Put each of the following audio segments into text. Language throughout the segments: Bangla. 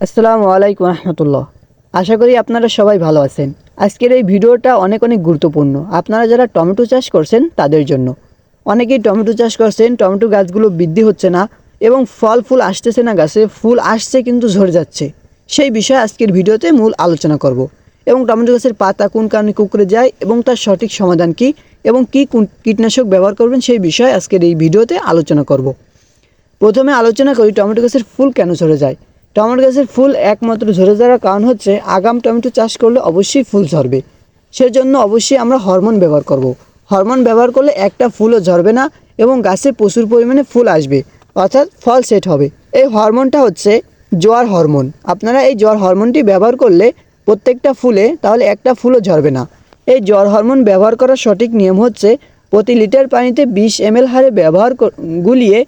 আসসালামু আলাইকুম রহমতুল্লাহ। আশা করি আপনারা সবাই ভালো আছেন। আজকের এই ভিডিওটা অনেক অনেক গুরুত্বপূর্ণ। আপনারা যারা টমেটো চাষ করছেন, তাদের জন্য। অনেকেই টমেটো চাষ করছেন, টমেটো গাছগুলো বৃদ্ধি হচ্ছে না এবং ফল ফুল আসতেছে না গাছে, ফুল আসছে কিন্তু ঝরে যাচ্ছে। সেই বিষয়ে আজকের ভিডিওতে মূল আলোচনা করব এবং টমেটো গাছের পাতা কোন কারণে কুকড়ে যায় এবং তার সঠিক সমাধান কী এবং কী কীটনাশক ব্যবহার করবেন সেই বিষয়ে আজকের এই ভিডিওতে আলোচনা করব। প্রথমে আলোচনা করি টমেটো গাছের ফুল কেন ঝরে যায়। টমেটো গাছের ফুল একমাত্র ঝরে যাওয়ার কারণ হচ্ছে আগাম টমেটো চাষ করলে অবশ্যই ফুল ঝরবে। সেজন্য অবশ্যই আমরা হরমোন ব্যবহার করব। হরমোন ব্যবহার করলে একটা ফুলও ঝরবে না এবং গাছে প্রচুর পরিমাণে ফুল আসবে, অর্থাৎ ফল সেট হবে। এই হরমোনটা হচ্ছে জোয়ার হরমোন। আপনারা এই জ্বর হরমোনটি ব্যবহার করলে প্রত্যেকটা ফুলে তাহলে একটা ফুলও ঝরবে না। এই জ্বর হরমোন ব্যবহার করার সঠিক নিয়ম হচ্ছে প্রতি লিটার পানিতে বিশ এম হারে ব্যবহার গুলিয়ে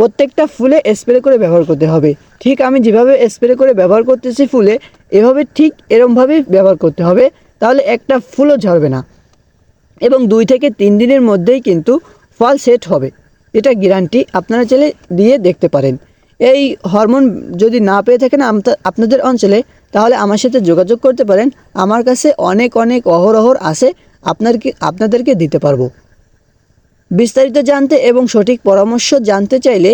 প্রত্যেকটা ফুলে স্প্রে করে ব্যবহার করতে হবে। ঠিক আমি যেভাবে স্প্রে করে ব্যবহার করতেছি ফুলে, এভাবে ঠিক এরমভাবেই ব্যবহার করতে হবে, তাহলে একটা ফুলও ঝরবে না। এবং দুই থেকে তিন দিনের মধ্যেই কিন্তু ফল সেট হবে। এটা গ্যারান্টি আপনারা চাইলে দিয়ে দেখতে পারেন। এই হরমোন যদি না পেয়ে থাকেন আপনাদের অঞ্চলে, তাহলে আমার সাথে যোগাযোগ করতে পারেন। আমার কাছে অনেক অনেক অহরহর আছে, আপনারকে, আপনাদেরকে দিতে পারব। বিস্তারিত জানতে এবং সঠিক পরামর্শ জানতে চাইলে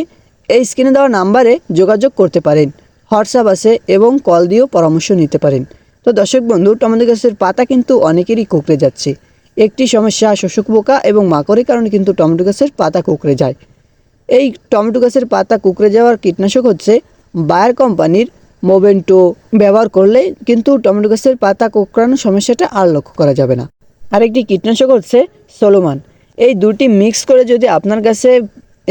এই স্ক্রিনে দেওয়া নাম্বারে যোগাযোগ করতে পারেন, হোয়াটসঅ্যাপ আছে এবং কল দিয়েও পরামর্শ নিতে পারেন। তো দর্শক বন্ধু টমেটো গাছের পাতা কিন্তু অনেকেরই কুকড়ে যাচ্ছে। একটি সমস্যা, শোষক পোকা এবং মাকড়ের কারণে কিন্তু টমেটো গাছের পাতা কুকড়ে যায়। এই টমেটো গাছের পাতা কুকড়ে যাওয়ার কীটনাশক হচ্ছে বায়ার কোম্পানির মোবেন্টো। ব্যবহার করলে কিন্তু টমেটো গাছের পাতা কুকড়ানোর সমস্যাটা আর লক্ষ্য করা যাবে না। আরেকটি কীটনাশক হচ্ছে সোলোমান। এই দুটি মিক্স করে যদি আপনার কাছে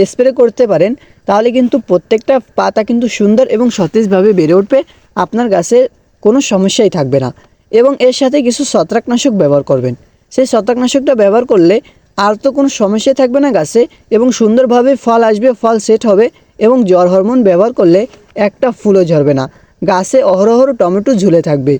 স্প্রে করতে পারেন, তাহলে কিন্তু প্রত্যেকটা পাতা কিন্তু সুন্দর এবং সতেজভাবে বেড়ে উঠবে, আপনার গাছে কোনো সমস্যাই থাকবে না। এবং এর সাথে কিছু ছত্রাকনাশক ব্যবহার করবেন। সেই ছত্রাকনাশকটা ব্যবহার করলে আর তো কোনো সমস্যা থাকবে না গাছে এবং সুন্দরভাবে ফল আসবে, ফল সেট হবে এবং জ্বর হরমোন ব্যবহার করলে একটা ফুলও ঝরবে না। গাছে অহরহর টমেটো ঝুলে থাকবে।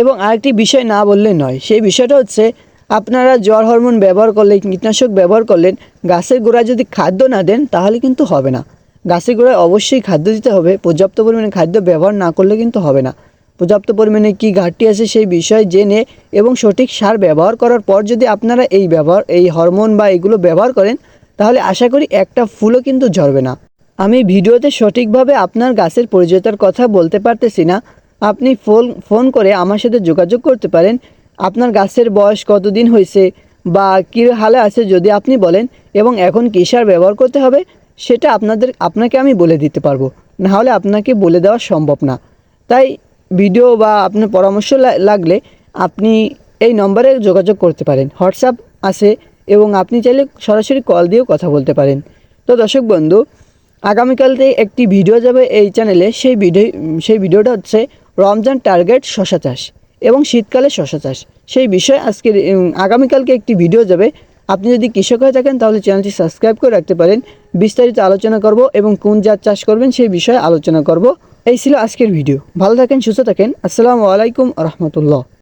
এবং আরেকটি বিষয় না বললে নয়, সেই বিষয়টা হচ্ছে আপনারা জ্বর হরমোন ব্যবহার করলে কীটনাশক ব্যবহার করলেন, গাছের গোড়ায় যদি খাদ্য না দেন, তাহলে কিন্তু হবে না। গাছের গোড়ায় অবশ্যই খাদ্য দিতে হবে, পর্যাপ্ত পরিমাণে খাদ্য ব্যবহার না করলে কিন্তু হবে না। পর্যাপ্ত পরিমাণে কী ঘাটতি আছে সেই বিষয় জেনে এবং সঠিক সার ব্যবহার করার পর যদি আপনারা এই ব্যবহার, এই হরমোন বা এগুলো ব্যবহার করেন, তাহলে আশা করি একটা ফুলও কিন্তু ঝরবে না। আমি ভিডিওতে সঠিকভাবে আপনার গাছের পরিচয়তার কথা বলতে পারতেছি না। আপনি ফোন ফোন করে আমার সাথে যোগাযোগ করতে পারেন। আপনার গাছের বয়স কতদিন হয়েছে বা কী হালে আছে যদি আপনি বলেন এবং এখন কী সার ব্যবহার করতে হবে, সেটা আপনাদের, আপনাকে আমি বলে দিতে পারব। নাহলে আপনাকে বলে দেওয়া সম্ভব না। তাই ভিডিও বা আপনার পরামর্শ লাগলে আপনি এই নম্বরে যোগাযোগ করতে পারেন। হোয়াটসঅ্যাপ আছে এবং আপনি চাইলে সরাসরি কল দিয়েও কথা বলতে পারেন। তো দর্শক বন্ধু, আগামীকালতে একটি ভিডিও যাবে এই চ্যানেলে। সেই ভিডিও, সেই ভিডিওটা হচ্ছে রমজান টার্গেট শশা চাষ। এবং শীতকালে শশা চাষ। সেই বিষয়ে আজকের আগামীকালকে একটি ভিডিও যাবে। আপনি যদি কৃষক হয়ে থাকেন, তাহলে চ্যানেলটি সাবস্ক্রাইব করে রাখতে পারেন। বিস্তারিত আলোচনা করব এবং কোন জাত চাষ করবেন সেই বিষয়ে আলোচনা করব। এই ছিল আজকের ভিডিও। ভালো থাকেন, সুস্থ থাকেন। আসসালামু আলাইকুম রহমতুল্লাহ।